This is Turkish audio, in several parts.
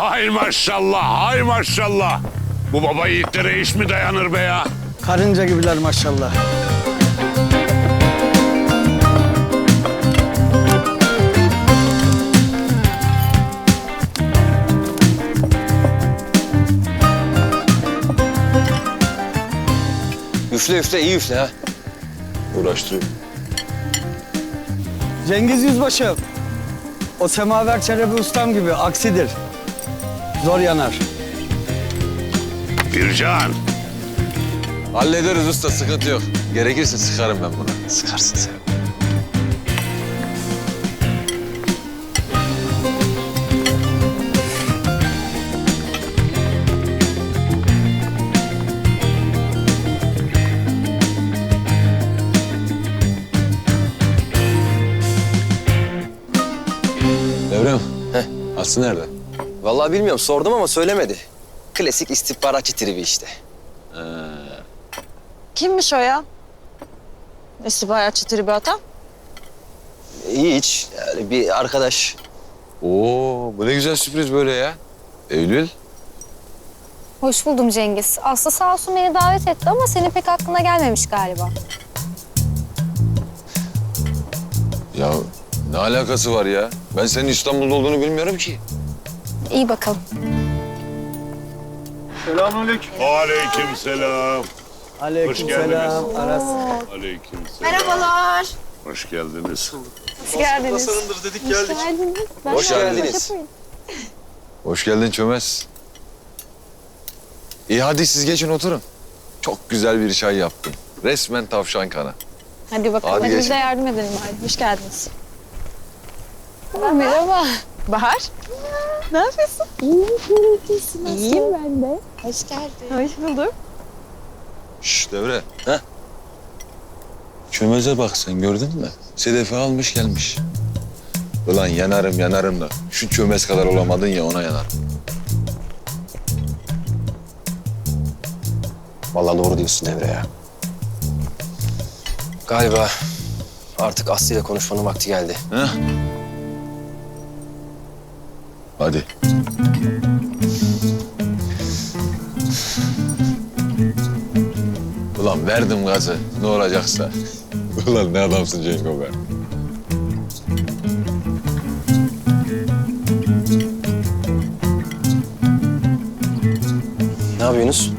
Hay maşallah, hay maşallah. Bu baba yiğitlere iş mi dayanır be ya? Karınca gibiler maşallah. Üfle üfle iyi üfle ha. Uğraştırıyor. Cengiz Yüzbaşı. O semaver çelebi ustam gibi aksidir. Zor yanar. Bircan, Hallederiz usta sıkıntı yok. Gerekirse sıkarım ben buna. Sıkarsın sen. Devrem. Heh. Aslı nerede? Vallahi bilmiyorum sordum ama söylemedi. Klasik istihbaratçı tribi işte. Kimmiş o ya? İstihbaratçı tribi atan? Hiç yani bir arkadaş. Oo, bu ne güzel sürpriz böyle ya. Eylül. Hoş buldum Cengiz. Aslı sağ olsun beni davet etti ama senin pek aklına gelmemiş galiba. Ya ne alakası var ya? Ben senin İstanbul'da olduğunu bilmiyorum ki. İyi bakalım. aleyküm selam. Aleykümselam. Aras. Aleyküm selam. Merhabalar. Hoş geldiniz. Hoş geldiniz. dedik Hoş geldiniz. Ben Hoş geldiniz. Hoş geldin Çömez. İyi hadi siz geçin oturun. Çok güzel bir çay yaptım. Resmen tavşan kanı. Hadi bakalım. Hadi Hadi, biz geçin. de yardım edelim bari. Hoş geldiniz. Merhaba. Bahar. Ne yapıyorsun? İyiyim ben de. Hoş geldin. Hoş bulduk. Şş Devre. Heh. Çömez'e bak sen gördün mü? Sedefi almış gelmiş. Ulan yanarım yanarım da şu çömez kadar olamadın ya ona yanarım. Vallahi doğru diyorsun Devre ya. Galiba artık Aslı ile konuşmanın vakti geldi. Heh. Hadi. Ulan verdim gazı. Ne olacaksa. Ulan ne adamsın Cengo be. Ne yapıyorsunuz?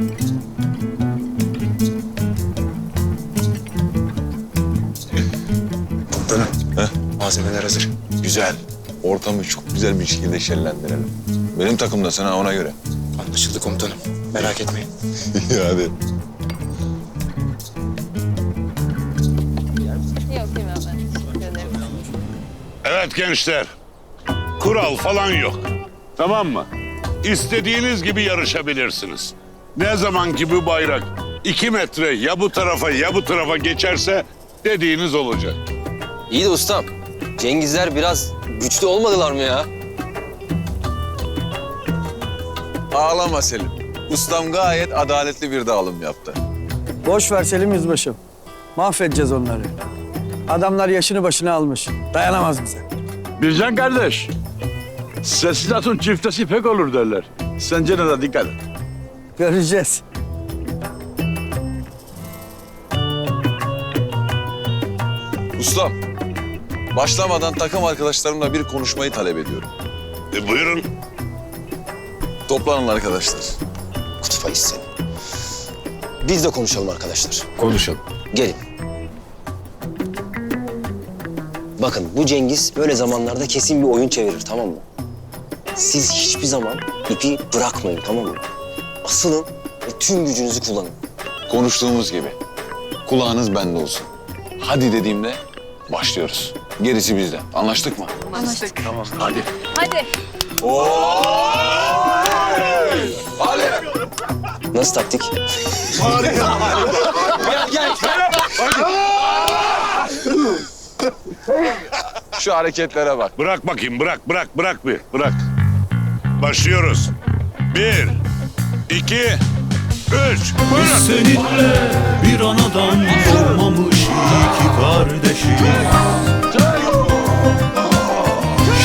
Komutanım. Malzemeler hazır. Güzel. Ortamı çok güzel bir şekilde şenlendirelim. Benim takım da sana ona göre. Anlaşıldı komutanım. Merak etmeyin. İyi hadi. Yok yemem ben. Evet gençler, kural falan yok. Tamam mı? İstediğiniz gibi yarışabilirsiniz. Ne zaman ki bu bayrak iki metre ya bu tarafa ya bu tarafa geçerse dediğiniz olacak. İyi de ustam. Cengizler biraz güçlü olmadılar mı ya? Ağlama Selim. Ustam gayet adaletli bir dağılım yaptı. Boş ver Selim Yüzbaşım. Mahvedeceğiz onları. Adamlar yaşını başına almış. Dayanamaz bize. Bircan kardeş, sessiz atın çiftesi pek olur derler. Sen gene de dikkat et. Göreceğiz. Ustam, başlamadan takım arkadaşlarımla bir konuşmayı talep ediyorum. E, buyurun. Toplanın arkadaşlar. Kutup ayısı seni. Biz de konuşalım arkadaşlar. Konuşalım. Gelin. Bakın bu Cengiz böyle zamanlarda kesin bir oyun çevirir tamam mı? Siz hiçbir zaman ipi bırakmayın tamam mı? Asılın ve tüm gücünüzü kullanın. Konuştuğumuz gibi. Kulağınız bende olsun. Hadi dediğimde başlıyoruz. Gerisi bizde. Anlaştık mı? Hadi. Nasıl taktik? Şu hareketlere bak. Bırak bakayım, bırak, bırak, bırak bir, bırak. Başlıyoruz. Bir, iki, üç. Buyurun. Seninle bir anadan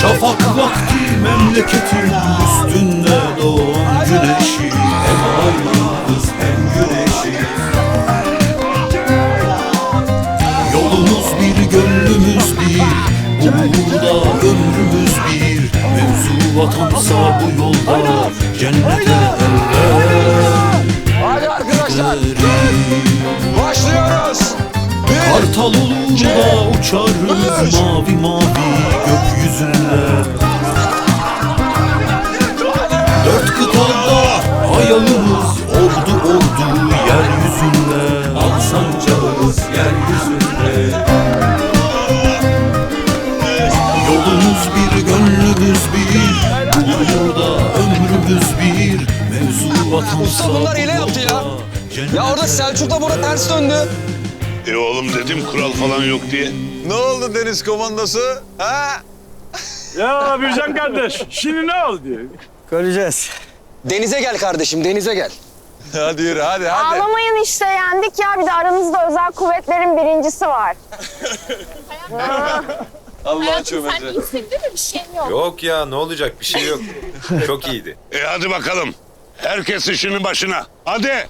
Şafak vakti memleketin üstünde doğan güneşi. Hem ay yıldız hem güneşi. Yolumuz bir gönlümüz bir Burada ömrümüz bir. Mevzu vatansa bu yolda Cennete eller Başlıyoruz. Kartal olur da uçarız mavi mavi ordu yeryüzünde Al sancağımız yeryüzünde Yolumuz bir, gönlümüz bir Burada ömrümüz bir Mevzu vatansa bunlar hile yaptı ya. Ya orada Selçuk'la Bora ters döndü. E oğlum dedim kural falan yok diye. Ne oldu deniz komandosu? Ha? Ya Bircan kardeş, şimdi ne oldu? Göreceğiz. Denize gel kardeşim, denize gel. Hadi yürü hadi hadi. Ağlamayın işte yendik ya. Bir de aranızda özel kuvvetlerin birincisi var. Allah'ın çömezi. Yok ya ne olacak bir şey yok. Çok iyiydi. E hadi bakalım. Herkes işinin başına. Hadi.